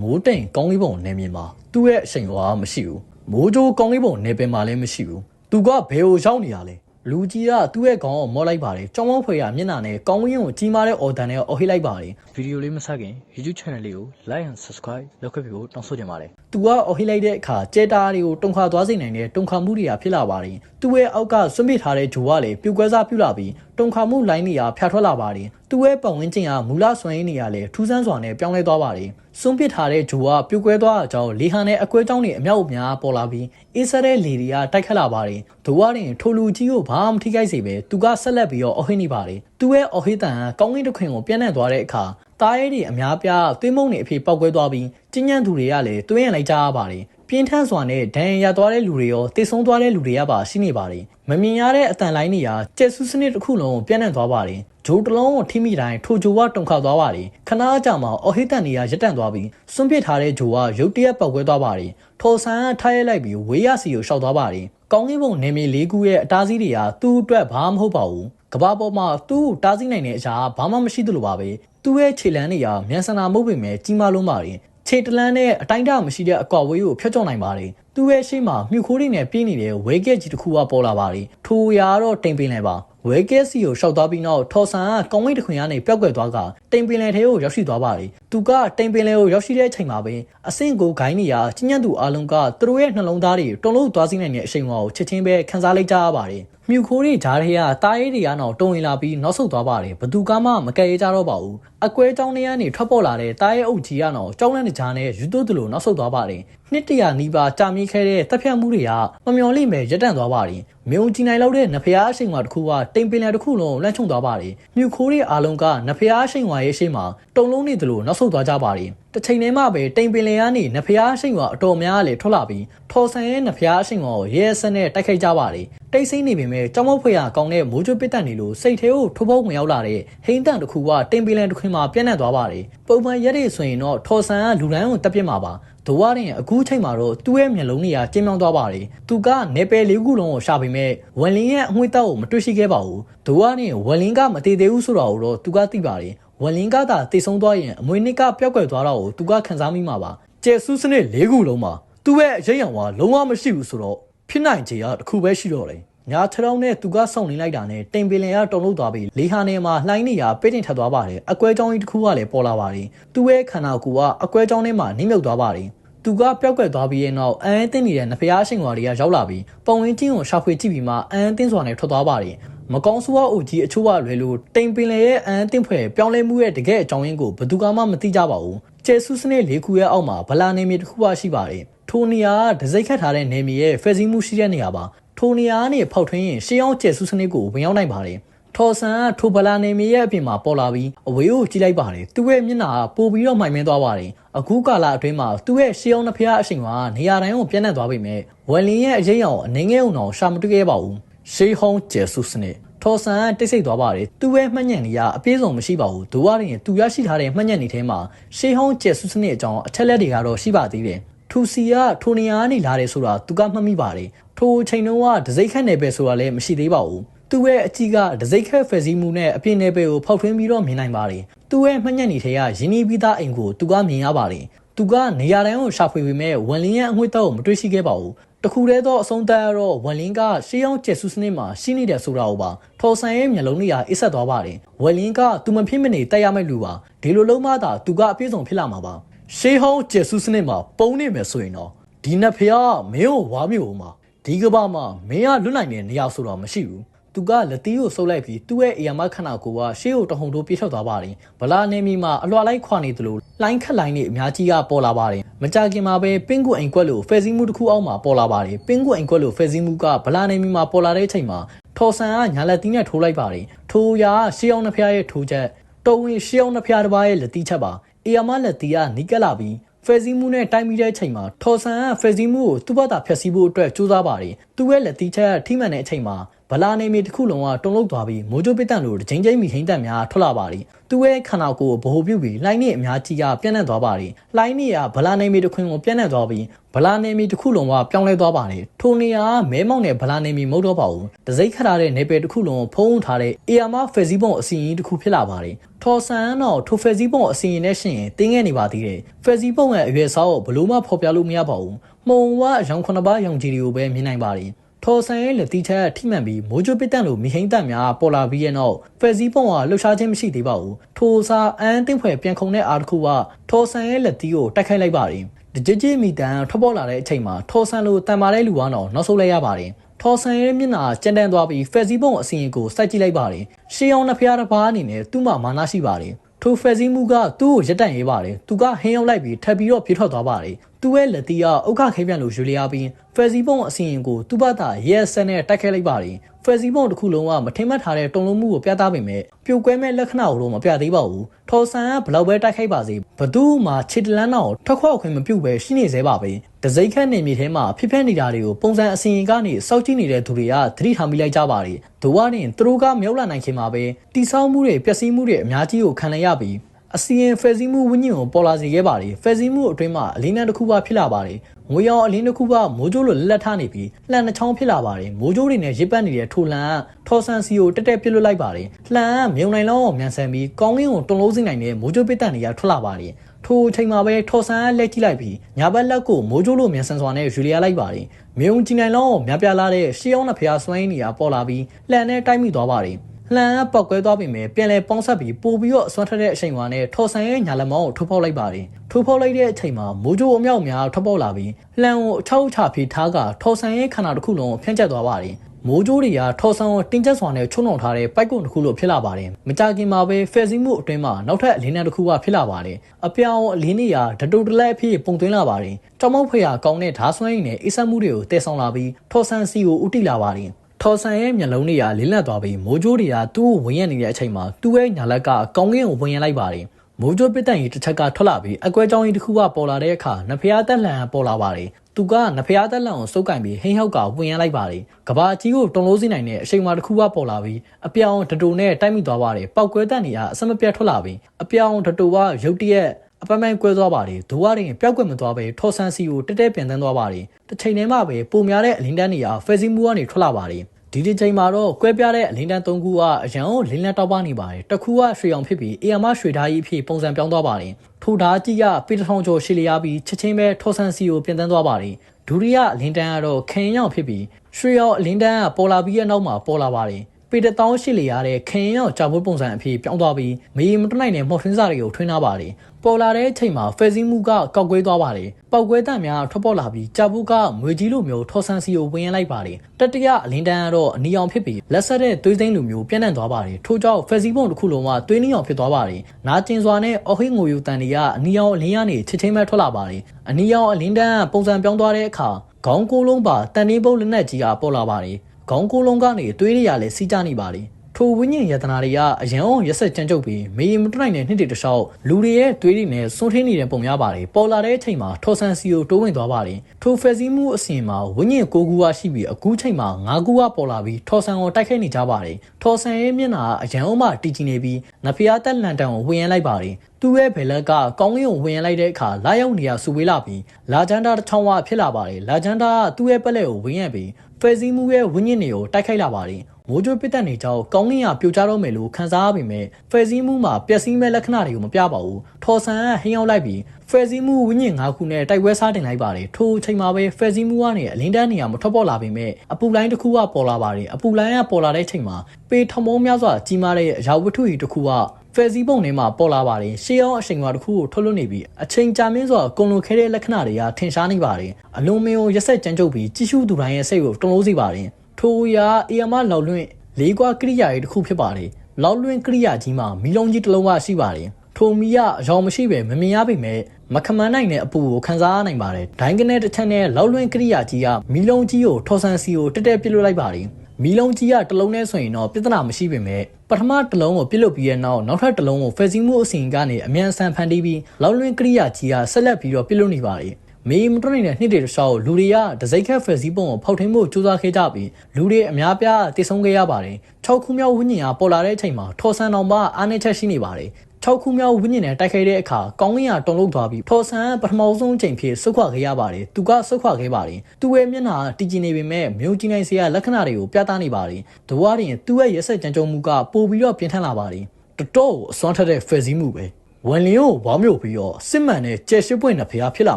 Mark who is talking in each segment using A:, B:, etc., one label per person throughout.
A: မိုးတိမ်ကောင်းလေးပုံနေမြေမှာသူ့ရဲ့အချိန်ဝါမရှိဘူးမိုးကြိုးကောင်းလေးပုံနေပင်မှာလည်းမရှိဘူးသူကဘယ်ကိုရောက်နေရလဲလူကြီးကသူ့ရဲ့ခေါင်းကိုမော့လိုက်ပါတယ်ကြောင်းမောင်းဖွေရမျက်နှာနဲ့ကောင်းဝင်းကိုကြီးမားတဲ့အော်ဒန်နဲ့အော်ဟိလိုက်ပါတယ်ဗီဒီယိုလေးမဆက်ခင် YouTube channel လေးကို like and subscribe လုပ်ခဲ့ပြီးဖို့တောင်းဆိုချင်ပါတယ်သူကအော်ဟိလိုက်တဲ့အခါကြဲတာတွေကိုတုံခါသွားစေနိုင်တဲ့တုံခါမှုတွေကဖြစ်လာပါတယ်သူ့ရဲ့အောက်ကစွန့်ပစ်ထားတဲ့ဂျိုကလည်းပြူကွဲစားပြူလာပြီးတုံခါမှုလိုင်းတွေကဖျာထွက်လာပါတယ်သူ့ရဲ့ပတ်ဝန်းကျင်ကမူလဆွမ်းရင်းတွေကလည်းထူးဆန်းစွာနဲ့ပြောင်းလဲသွားပါတယ် စွန့်ပစ်ထားတဲ့ဂျိုကပြူကွဲသွားတဲ့အကြောင်းလေဟန်နဲ့အကွဲကြောင်းတွေအမြောက်အများပေါ်လာပြီးအေးဆက်တဲ့လေတွေကတိုက်ခတ်လာပါတယ်ဒိုဝါရင်ထိုလူကြီးကိုဘာမှမထိခိုက်စေပဲသူကဆက်လက်ပြီးတော့အော်ဟိနေပါတယ်သူ့ရဲ့အော်ဟိတန်ကကောင်းကင်တစ်ခွင်ကိုပြန့်နှံ့သွားတဲ့အခါတားရဲတွေအများပြားသွေးမုံတွေအဖြစ်ပောက်ကွဲသွားပြီးကျဉ်းညံ့သူတွေကလည်းတွင်းရလိုက်ကြရပါတယ်ပြင်းထန်စွာနဲ့ဒဏ်ရာရသွားတဲ့လူတွေရောတိတ်ဆုံးသွားတဲ့လူတွေကပါရှိနေပါတယ်မမြင်ရတဲ့အတန်လိုင်းတွေကကျက်ဆူစနစ်တစ်ခုလုံးကိုပြန့်နှံ့သွားပါတယ် ဂျိုးတလုံးကိုထိမိတိုင်းထိုဂျိုဝတုန်ခါသွားပါတယ်ခဏအကြာမှာအော်ဟိတန်တွေကရပ်တန့်သွားပြီးစွန့်ပစ်ထားတဲ့ဂျိုဝရုတ်တရက်ပောက်ကွဲသွားပါတယ်ထော်ဆန်ကထားရဲလိုက်ပြီးဝေးရစီကိုရှောက်သွားပါတယ်ကောင်းကင်ဘုံနေမြေလေးခုရဲ့အတားစီးတွေကသူ့အတွက်ဘာမှမဟုတ်ပါဘူးကဘာပေါ်မှာသူ့ကိုတားဆီးနိုင်တဲ့အရာဘာမှမရှိသလိုပါပဲသူ့ရဲ့ခြေလမ်းတွေကမြန်ဆန္ဒမဟုတ်ပေမဲ့ကြီးမားလုံးပါတယ်ခြေတလန်းနဲ့အတိုင်းအတာမရှိတဲ့အကွာဝေးကိုဖျက်ချော်နိုင်ပါတယ်သူ့ရဲ့ရှေ့မှာမြှုပ်ခိုးတွေနဲ့ပြင်းနေတဲ့ဝဲကက်ကြီးတစ်ခုကပေါ်လာပါတယ်ထိုရာတော့တိမ်ပင်လဲပါ ဝဲကက်စီကိုရှောက်သွားပြီးနောက်ထော်ဆန်ကကောင်းဝိတ်တစ်ခွင်ကနေပျောက်ကွယ်သွားကတိမ်ပင်လယ်ထဲကိုရောက်ရှိသွားပါတယ်သူကတိမ်ပင်လယ်ကိုရောက်ရှိတဲ့အချိန်မှာပဲအဆင့်ကိုဂိုင်းနေရချင်းညံ့သူအလုံးကသူတို့ရဲ့နှလုံးသားတွေတုံလို့သွားစီနိုင်တဲ့အချိန်ဝါကိုချက်ချင်းပဲခန်းစားလိုက်ကြရပါတယ် မြူခိုးတွေဂျားတွေကတားရဲတွေကတော့တုံဝင်လာပြီးနောက်ဆုတ်သွားပါတယ်ဘသူကမှမကယ်ရကြတော့ပါဘူးအကွဲကြောင်းတွေကနေထွက်ပေါ်လာတဲ့တားရဲအုပ်ကြီးကတော့ကြောင်းလန့်တကြားနဲ့ယူတိုးတလို့နောက်ဆုတ်သွားပါတယ်နှစ်တရာနီးပါးကြာမြင့်ခဲ့တဲ့တပ်ဖြတ်မှုတွေကမမျော်လင့်ပဲရပ်တန့်သွားပါတယ်မြုံကြည်နိုင်လောက်တဲ့နဖျားအရှိန်ဝါတစ်ခုကတိမ်ပင်လယ်တစ်ခုလုံးလန့်ချုံသွားပါတယ်မြူခိုးတွေအားလုံးကနဖျားအရှိန်ဝါရဲ့ရှေ့မှာတုံလုံးနေသလိုနောက်ဆုတ်သွားကြပါတယ်တစ်ချိန်တည်းမှပဲတိမ်ပင်လယ်ကနေနဖျားအရှိန်ဝါအတော်များလည်းထွက်လာပြီးထော်ဆန်ရဲ့နဖျားအရှိန်ဝါကိုရဲရဲဆက်နဲ့တိုက်ခိုက်ကြပါတယ်တိတ်ဆိတ်နေပေမဲ့ကြောင်မောက်ဖွေရကောင်းတဲ့မိုးကြွပစ်တက်နေလို့စိတ်ထဲကိုထိုးပေါက်ဝင်ရောက်လာတဲ့ဟိန်းတန်တစ်ခုကတင်ပီလန်တစ်ခွင်မှာပြန့်နှံ့သွားပါတယ်ပုံမှန်ရက်တွေဆိုရင်တော့ထော်ဆန်ကလူရန်ကိုတက်ပြစ်မှာပါဒိုဝါရင်အခုချိန်မှာတော့သူ့ရဲ့မျက်လုံးတွေကကျဉ်းမြောင်းသွားပါတယ်သူကနေပယ်လေးခုလုံးကိုရှာပေမဲ့ဝန်လင်းရဲ့အငွေ့တောက်ကိုမတွေ့ရှိခဲ့ပါဘူးဒိုဝါရင်ဝန်လင်းကမတည်သေးဘူးဆိုတော့တော့သူကသိပါတယ် ဝန်လင်းကသာတိတ်ဆုံးသွားရင်အမွေနှစ်ကပျောက်ကွယ်သွားတော့ကိုသူကခံစားမိမှာပါကျဲဆူးစနစ်၄ခုလုံးမှာသူ့ရဲ့အရေးရံဝါလုံးဝမရှိဘူးဆိုတော့ဖြစ်နိုင်ခြေကတစ်ခုပဲရှိတော့တယ်ညာထထောင်းနဲ့သူကစောင့်နေလိုက်တာနဲ့တိမ်ပင်လင်ကတုံလို့သွားပြီးလေဟာနယ်မှာလှိုင်းနေရပိတ်တင်ထပ်သွားပါတယ်အကွဲကြောင်းကြီးတစ်ခုကလည်းပေါ်လာပါတယ်သူ့ရဲ့ခန္ဓာကိုယ်ကအကွဲကြောင်းထဲမှာနှိမ့်မြုပ်သွားပါတယ်သူကပျောက်ကွယ်သွားပြီးရဲ့နောက်အန်းအင်းနေတဲ့နဖျားရှင်ဝါတွေကရောက်လာပြီးပုံဝင်းချင်းကိုရှာဖွေကြည့်ပြီးမှအန်းအင်းစွာနဲ့ထွက်သွားပါတယ် မကောင်းဆိုးအုပ်ကြီးအချို့ကလွယ်လို့တိမ်ပင်လေရဲ့အန်တင့်ဖွဲ့ပြောင်းလဲမှုရဲ့တကယ်အကြောင်းရင်းကိုဘယ်သူမှမသိကြပါဘူးကျဲဆူစနစ်လေးခုရဲ့အောက်မှာဗလာနေမြေတစ်ခုပါရှိပါတယ်ထိုနေရာကဒစိတ်ခတ်ထားတဲ့နေမြေရဲ့ဖက်စီမှုရှိတဲ့နေရာပါထိုနေရာကနေဖောက်ထွင်းရင်ရှေးအောင်ကျဲဆူစနစ်ကိုဝင်ရောက်နိုင်ပါတယ်ထော်ဆန်ကထိုဗလာနေမြေရဲ့အပြင်မှာပေါ်လာပြီးအဝေးကိုကြည့်လိုက်ပါတယ်သူ့ရဲ့မျက်နှာကပိုပြီးတော့မှိုင်မင်းသွားပါတယ်အခုကာလအတွင်းမှာသူ့ရဲ့ရှေးအောင်နှစ်ဖျားအချိန်ကနေရာတိုင်းကိုပြန့်နှံ့သွားပေမဲ့ဝယ်လင်းရဲ့အရေးအောင်အနေငယ်အောင်ရှာမတွေ့ခဲ့ပါဘူး ရှေးဟောင်းကျဲဆူစနစ်ထော်ဆန်ကတိတ်ဆိတ်သွားပါတယ်သူ့ရဲ့မှတ်ညံနေရအပြည့်စုံမရှိပါဘူးဒိုဝါရင်သူရရှိထားတဲ့မှတ်ညံနေထဲမှာရှေးဟောင်းကျဲဆူစနစ်အကြောင်းအချက်လက်တွေကတော့ရှိပါသေးတယ်ထူစီကထိုနေရာကနေလာတယ်ဆိုတာသူကမှတ်မိပါတယ်ထိုချိန်တုန်းကဒစိတ်ခတ်နယ်ပယ်ဆိုတာလည်းမရှိသေးပါဘူးသူ့ရဲ့အကြီးကဒစိတ်ခတ်ဖယ်စီးမှုနဲ့အပြင်းနယ်ပယ်ကိုဖောက်ထွင်းပြီးတော့မြင်နိုင်ပါတယ်သူ့ရဲ့မှတ်ညံနေထဲကရင်းနှီးပြီးသားအိမ်ကိုသူကမြင်ရပါတယ်သူကနေရာတိုင်းကိုရှာဖွေပေမဲ့ဝန်လင်းရဲ့အငွေ့တောက်ကိုမတွေ့ရှိခဲ့ပါဘူး တခုတည်းသောအဆုံးသတ်ရတော့ဝန်လင်းကရှေးအောင်ကျက်ဆူစနစ်မှာရှိနေတယ်ဆိုတာကိုပါထော်ဆန်ရဲ့မျက်လုံးတွေကအိတ်ဆက်သွားပါတယ်ဝန်လင်းကသူမဖြစ်မနေတက်ရမယ့်လူပါဒီလိုလုံးမသာသူကအပြည့်စုံဖြစ်လာမှာပါရှေးဟောင်းကျက်ဆူစနစ်မှာပုံနေမယ်ဆိုရင်တော့ဒီနှစ်ဖျားမင်းကိုဝါမျိုးမှာဒီကဘာမှာမင်းကလွတ်နိုင်တဲ့နေရာဆိုတော့မရှိဘူး သူကလက်တီးကိုဆုပ်လိုက်ပြီးသူ့ရဲ့အယာမခန္ဓာကိုယ်ကရှေးကိုတဟုန်တိုးပြေးထွက်သွားပါတယ်ဗလာနေမီမှာအလွှာလိုက်ခွာနေသလိုလိုင်းခက်လိုင်းတွေအများကြီးကပေါ်လာပါတယ်မကြခင်မှာပဲပင်းကူအိမ်ကွက်လိုဖယ်စီမှုတစ်ခုအောက်မှာပေါ်လာပါတယ်ပင်းကူအိမ်ကွက်လိုဖယ်စီမှုကဗလာနေမီမှာပေါ်လာတဲ့အချိန်မှာထော်ဆန်ကညာလက်တီးနဲ့ထိုးလိုက်ပါတယ်ထိုးရာရှေးအောင်နှစ်ဖျားရဲ့ထိုးချက်တုံးဝင်ရှေးအောင်နှစ်ဖျားတစ်ပါးရဲ့လက်တီးချက်ပါအယာမလက်တီးကနီးကပ်လာပြီးဖယ်စီမှုနဲ့တိုင်းမိတဲ့အချိန်မှာထော်ဆန်ကဖယ်စီမှုကိုသူ့ဘက်သာဖျက်ဆီးဖို့အတွက်ကြိုးစားပါတယ်သူ့ရဲ့လက်တီးချက်ကထိမှန်တဲ့အချိန်မှာ ဗလာနေမီတစ်ခုလုံးကတုံ့လောက်သွားပြီးမိုးကြိုးပစ်တန်လိုဂျင်းချင်းမီဟိန်းတန်များထွက်လာပါသည်သူ့ရဲ့ခန္ဓာကိုယ်ကိုဗဟိုပြုပြီးလှိုင်းနေအများကြီးကပြန့်နှံ့သွားပါတယ်လှိုင်းနေကဗလာနေမီတစ်ခွင်ကိုပြန့်နှံ့သွားပြီးဗလာနေမီတစ်ခုလုံးကပြောင်းလဲသွားပါတယ်ထိုနေရာကမဲမောင်နဲ့ဗလာနေမီမဟုတ်တော့ပါဘူးတစိမ့်ခတ်ထားတဲ့နေပယ်တစ်ခုလုံးကိုဖုံးထားတဲ့အေယာမဖက်စီပုံအစီရင်တစ်ခုဖြစ်လာပါတယ်ထော်ဆန်တော့ထိုဖက်စီပုံအစီရင်နဲ့ရှင်ရင်တင်းခဲ့နေပါသေးတယ်ဖက်စီပုံရဲ့အရွယ်စားကိုဘလို့မှဖော်ပြလို့မရပါဘူးမှုံဝရောင်ခုနှစ်ပါးရောင်ကြီးတွေကိုပဲမြင်နိုင်ပါတယ် ထော်ဆန်ရဲ့လက်တီချက်ထိမှန်ပြီးမိုးကြိုးပစ်တန့်လိုမိဟိမ့်တက်များပေါ်လာပြီးရဲ့နောက်ဖက်စီပုံကလှုပ်ရှားခြင်းမရှိသေးပါဘူးထိုစာအန်းတင်းဖွဲ့ပြန်ခုန်တဲ့အားတစ်ခုကထော်ဆန်ရဲ့လက်တီကိုတိုက်ခိုက်လိုက်ပါတယ်တကြကြမီတန်ထွက်ပေါ်လာတဲ့အချိန်မှာထော်ဆန်လိုတန်မာတဲ့လူကတော့နောက်ဆုတ်လိုက်ရပါတယ်ထော်ဆန်ရဲ့မျက်နှာကျန်တန်းသွားပြီးဖက်စီပုံအစီရင်ကိုစိုက်ကြည့်လိုက်ပါတယ်ရှေးအောင်နှစ်ဖျားတစ်ပါးအနေနဲ့သူ့မှာမာနရှိပါတယ် ထိုဖက်စီမှုကသူ့ကိုရက်တန့်ရေးပါတယ်သူကဟင်းရောက်လိုက်ပြီးထပ်ပြီးတော့ပြေးထွက်သွားပါတယ်သူ့ရဲ့လက်တီးကဥက္ခခိပြန်လို့ယူလျားပြီးဖက်စီပုံအစီရင်ကိုသူ့ဘက်ကရဲဆန်နဲ့တိုက်ခဲလိုက်ပါတယ် ဖက်စီပုံတစ်ခုလုံးကမထင်မှတ်ထားတဲ့တုံလုံးမှုကိုပြသပေမဲ့ပြိုကွဲမဲ့လက္ခဏာကိုတော့မပြသေးပါဘူးထော်ဆန်ကဘလောက်ပဲတိုက်ခိုက်ပါစေဘသူမှခြေတလန်းတော့ထွက်ခွက်ခွင့်မပြုတ်ပဲရှိနေသေးပါပဲဒစိမ့်ခန့်နေမြေထဲမှာဖြစ်ဖက်နေတာတွေကိုပုံစံအစီရင်ကနေစောက်ကြည့်နေတဲ့သူတွေကသတိထားမိလိုက်ကြပါတယ်ဒိုဝါရင်သူတို့ကမြောက်လာနိုင်ခင်မှာပဲတိဆောက်မှုတွေပျက်စီးမှုတွေအများကြီးကိုခံရရပြီး အစီရင်ဖယ်စီမှုဝင်းညင်ကိုပေါ်လာစေခဲ့ပါတယ်ဖယ်စီမှုအတွင်းမှာအလင်းနှတစ်ခုပါဖြစ်လာပါတယ်ငွေရောင်အလင်းတစ်ခုပါမိုးကြိုးလိုလက်လက်ထားနေပြီးလှန်နှချောင်းဖြစ်လာပါတယ်မိုးကြိုးတွေနဲ့ရစ်ပတ်နေတဲ့ထိုလှန်ကထော်ဆန်စီကိုတက်တက်ပြစ်လွတ်လိုက်ပါတယ်လှန်ကမြုံနိုင်လောင်းမြန်ဆန်ပြီးကောင်းကင်းကိုတုံလုံးစိနိုင်တဲ့မိုးကြိုးပစ်တန်တွေကထွက်လာပါတယ်ထိုအချိန်မှာပဲထော်ဆန်ကလက်ကြည့်လိုက်ပြီးညာဘက်လက်ကိုမိုးကြိုးလိုမြန်ဆန်စွာနဲ့ယူလီယာလိုက်ပါတယ်မြုံကြည်နိုင်လောင်းကိုမြပြလာတဲ့ရှေးအောင်နှစ်ဖျားစွမ်းရင်းနေရာပေါ်လာပြီးလှန်နဲ့တိုက်မိသွားပါတယ် လှန်ကပောက်ကွဲသွားပြီမဲ့ပြန်လဲပေါင်းဆက်ပြီးပို့ပြီးတော့အစွမ်းထက်တဲ့အချိန်မှာနဲ့ထော်ဆန်ရဲ့ညာလက်မောင်းကိုထိုးပေါက်လိုက်ပါတယ်ထိုးပေါက်လိုက်တဲ့အချိန်မှာမိုးကြိုးအမြောက်များထွက်ပေါက်လာပြီးလှန်ကိုအချောက်ချဖိထားကထော်ဆန်ရဲ့ခန္ဓာတစ်ခုလုံးကိုဖျက်ကျက်သွားပါတယ်မိုးကြိုးတွေကထော်ဆန်ကိုတင်းကျပ်စွာနဲ့ချုံနှောင်ထားတဲ့ပိုက်ကွန်တစ်ခုလိုဖြစ်လာပါတယ်မကြခင်မှာပဲဖယ်စီမှုအတွင်းမှာနောက်ထပ်အလင်းနှတစ်ခုကဖြစ်လာပါတယ်အပြောင်အလင်းတွေကဓတုတလက်အဖြစ်ပုံသွင်းလာပါတယ်တောင်မောက်ဖွေရကောင်းတဲ့ဓာဆွမ်းရည်နဲ့အိဆက်မှုတွေကိုတည်ဆောင်လာပြီးထော်ဆန်စီကိုဥတီလာပါတယ် ထော်ဆန်ရဲ့မျက်လုံးတွေကလင်းလက်သွားပြီးမိုးကြိုးတွေကသူ့ကိုဝင်ရနေတဲ့အချိန်မှာသူ့ရဲ့ညာလက်ကကောင်းကင်ကိုဝင်ရလိုက်ပါတယ်မိုးကြိုးပစ်တန်ကြီးတစ်ချက်ကထွက်လာပြီးအကွဲကြောင်းကြီးတစ်ခုကပေါ်လာတဲ့အခါနဖျားတက်လှန်ပေါ်လာပါတယ်သူကနဖျားတက်လှန်ကိုစုပ်ကင်ပြီးဟင်းဟောက်ကဝင်ရလိုက်ပါတယ်ကဘာကြီးကိုတုံလို့စီနိုင်တဲ့အချိန်မှတစ်ခုကပေါ်လာပြီးအပြောင်တတူနဲ့တိုက်မိသွားပါတယ်ပောက်ကွဲတန်တွေကအစမပြတ်ထွက်လာပြီးအပြောင်တတူကရုတ်တရက် အပမိုင်းကွဲသွားပါတယ်ဒိုဝါရင်ပျောက်ကွယ်မသွားပဲထော်ဆန်စီကိုတက်တက်ပြန်တန်းသွားပါတယ်တစ်ချိန်တည်းမှာပဲပုံများတဲ့အလင်းတန်းတွေကဖယ်စီမူကနေထွက်လာပါတယ်ဒီဒီချိန်မှာတော့ကွဲပြားတဲ့အလင်းတန်း၃ခုကအရန်ကိုလင်းလက်တောက်ပနေပါတယ်တစ်ခုကရွှေအောင်ဖြစ်ပြီးအေယာမရွှေဓာကြီးအဖြစ်ပုံစံပြောင်းသွားပါတယ်ထိုဓာကြီးကပေတထောင်ကျော်ရှည်လျားပြီးချက်ချင်းပဲထော်ဆန်စီကိုပြန်တန်းသွားပါတယ်ဒုတိယအလင်းတန်းကတော့ခရင်ရောက်ဖြစ်ပြီးရွှေအောင်အလင်းတန်းကပေါ်လာပြီးရဲ့နောက်မှာပေါ်လာပါတယ် ပေတတောင်းရှိလျားတဲ့ခရင်ရောက်ကြာဖို့ပုံစံအဖြစ်ပြောင်းသွားပြီးမေးမတနိုင်တဲ့မော်ထင်းစာတွေကိုထွင်းထားပါတယ်ပေါ်လာတဲ့အချိန်မှာဖယ်စီမှုကကောက်ကွဲသွားပါတယ်။ပောက်ကွဲတံများထွက်ပေါ်လာပြီးကြာဘူးကငွေကြီးလိုမျိုးထော်ဆန်စီကိုဝင်ရလိုက်ပါတယ်။တတိယအလင်းတန်းကတော့အနီအောင်ဖြစ်ပြီးလက်ဆက်တဲ့သွေးစိမ့်လိုမျိုးပြန့်နှံ့သွားပါတယ်။ထို့ကြောင့်ဖယ်စီပုံတစ်ခုလုံးကသွေးနီအောင်ဖြစ်သွားပါတယ်။နာကျင်စွာနဲ့အော်ဟိငိုယူတန်တွေကအနီအောင်အလင်းရနေချစ်ချင်းပဲထွက်လာပါတယ်။အနီအောင်အလင်းတန်းကပုံစံပြောင်းသွားတဲ့အခါခေါင်းကိုးလုံးပါတန်နေပုတ်လက်နက်ကြီးကပေါ်လာပါတယ်။ ခေါင်းကိုးလုံးကနေသွေးတွေကလည်းစီးကြနေပါတယ်။ထိုဝိညာဉ်ယတနာတွေကအရန်အောင်ရက်ဆက်ကြမ်းကြုတ်ပြီးမေယမတွနိုင်တဲ့နှစ်တွေတလျှောက်လူတွေရဲ့သွေးတွေနဲ့စွန့်ထင်းနေတဲ့ပုံများပါတယ်ပေါ်လာတဲ့အချိန်မှာထော်ဆန်စီကိုတိုးဝင်သွားပါတယ်ထိုဖက်စီးမှုအစဉ်မှာဝိညာဉ်ကိုကူကရှိပြီးအခုချိန်မှာငါးကူကပေါ်လာပြီးထော်ဆန်ကိုတိုက်ခိုက်နေကြပါတယ်ထော်ဆန်ရဲ့မျက်နှာအရန်အောင်မှတီချီနေပြီးနဖျားတက်လန်တန်ကိုဝင်ရလိုက်ပါတယ်သူ့ရဲ့ဘယ်လက်ကကောင်းကင်ကိုဝင်ရလိုက်တဲ့အခါလာရောက်နေရဆူဝေးလာပြီးလာဂျန်ဒါတစ်ချောင်းဝဖြစ်လာပါတယ်လာဂျန်ဒါကသူ့ရဲ့ပက်လက်ကိုဝင်ရပြီး ဖယ်စီးမှုရဲ့ဝိညာဉ်တွေကိုတိုက်ခိုက်လာပါတယ်မိုးကြိုးပစ်တက်နေကြောင်းကောင်းကင်ကပြိုကျတော့မယ်လို့ခန်းစားရပေမဲ့ဖယ်စည်းမှုမှာပျက်စီးမဲ့လက္ခဏာတွေကိုမပြပါဘူးထော်ဆန်ကဟင်းရောက်လိုက်ပြီးဖယ်စည်းမှုဝိညာဉ်၅ခုနဲ့တိုက်ပွဲစားတင်လိုက်ပါတယ်ထိုအချိန်မှာပဲဖယ်စည်းမှုကနေအလင်းတန်းနေရာမထွက်ပေါ်လာပေမဲ့အပူလိုင်းတစ်ခုကပေါ်လာပါတယ်အပူလိုင်းကပေါ်လာတဲ့ချိန်မှာပေထမုံများစွာကြီးမားတဲ့အရာဝတ္ထုကြီးတစ်ခုက ဖယ်စီပုံထဲမှာပေါ်လာပါတယ်ရှေးအောင်အချိန်ကတစ်ခုကိုထုတ်လွှတ်နေပြီးအချိန်ကြာမြင့်စွာကုံလွန်ခဲတဲ့လက္ခဏာတွေကထင်ရှားနေပါတယ်အလွန်မင်းကိုရက်ဆက်ကြမ်းကြုတ်ပြီးကြည့်ရှုသူတိုင်းရဲ့စိတ်ကိုတုံ့လို့စေပါတယ်ထိုအရာအေယမလောက်လွင့်လေးကွာကိရိယာရေးတစ်ခုဖြစ်ပါတယ်။လောက်လွင်ကိရိယာကြီးမှာမီလုံးကြီးတစ်လုံးကရှိပါတယ်။ထိုမီကအရောင်မရှိပဲမမြင်ရပေမဲ့မခမန်းနိုင်တဲ့အပူကိုခံစားနိုင်ပါတယ်။ဒိုင်းကနေတစ်ချက်နဲ့လောက်လွင်ကိရိယာကြီးကမီလုံးကြီးကိုထော်ဆန်စီကိုတက်တက်ပစ်လွတ်လိုက်ပါတယ်။ မီလုံးကြီးကတစ်လုံးနဲ့ဆိုရင်တော့ပြဿနာမရှိပေမဲ့ပထမတစ်လုံးကိုပြစ်လွတ်ပြီးတဲ့နောက်နောက်ထပ်တစ်လုံးကိုဖယ်စီမှုအစဉ်ကနေအမြန်ဆန်ဖန်တီးပြီးလောက်လွင်ကိရိယာကြီးကဆက်လက်ပြီးတော့ပြစ်လွတ်နေပါတယ်။မေးမတွနိုင်တဲ့နှစ်တွေတစ်လျှောက်လူတွေကဒစိတ်ခတ်ဖက်စီးပုံကိုဖောက်ထင်းဖို့ကြိုးစားခဲ့ကြပြီးလူတွေအများပြားတည်ဆုံခဲ့ရပါတယ်6ခုမြောက်ဝိညာဉ်ကပေါ်လာတဲ့အချိန်မှာထော်ဆန်တော်မှအားနည်းချက်ရှိနေပါတယ် 6ခုမြောက်ဝိညာဉ်နဲ့တိုက်ခိုက်တဲ့အခါကောင်းကင်ကတုံလို့သွားပြီးထော်ဆန်ပထမဆုံးအချိန်ဖြစ်ဆုတ်ခွာခဲ့ရပါတယ်သူကဆုတ်ခွာခဲ့ပါတယ်သူ့ရဲ့မျက်နှာတည်ကြည်နေပေမဲ့မြို့ကြီးနိုင်စရာလက္ခဏာတွေကိုပြသနေပါတယ်တဝါရင်သူ့ရဲ့ရက်ဆက်ကြမ်းကြုတ်မှုကပိုပြီးတော့ပြင်းထန်လာပါတယ်တော်တော်အစွမ်းထက်တဲ့ဖယ်စည်းမှုပဲဝန်လင်းကိုဝါမျိုးပြီးတော့စစ်မှန်တဲ့ကျဲရှိပွင့်တဲ့ဖျားဖြစ်လာ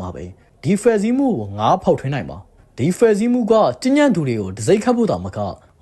A: မှာပဲဒီဖယ်စည်းမှုကိုငါဖောက်ထွင်းနိုင်ပါဒီဖယ်စည်းမှုကကျဉ်းညံ့သူတွေကိုဒစိတ်ခတ်ဖို့တောင်မက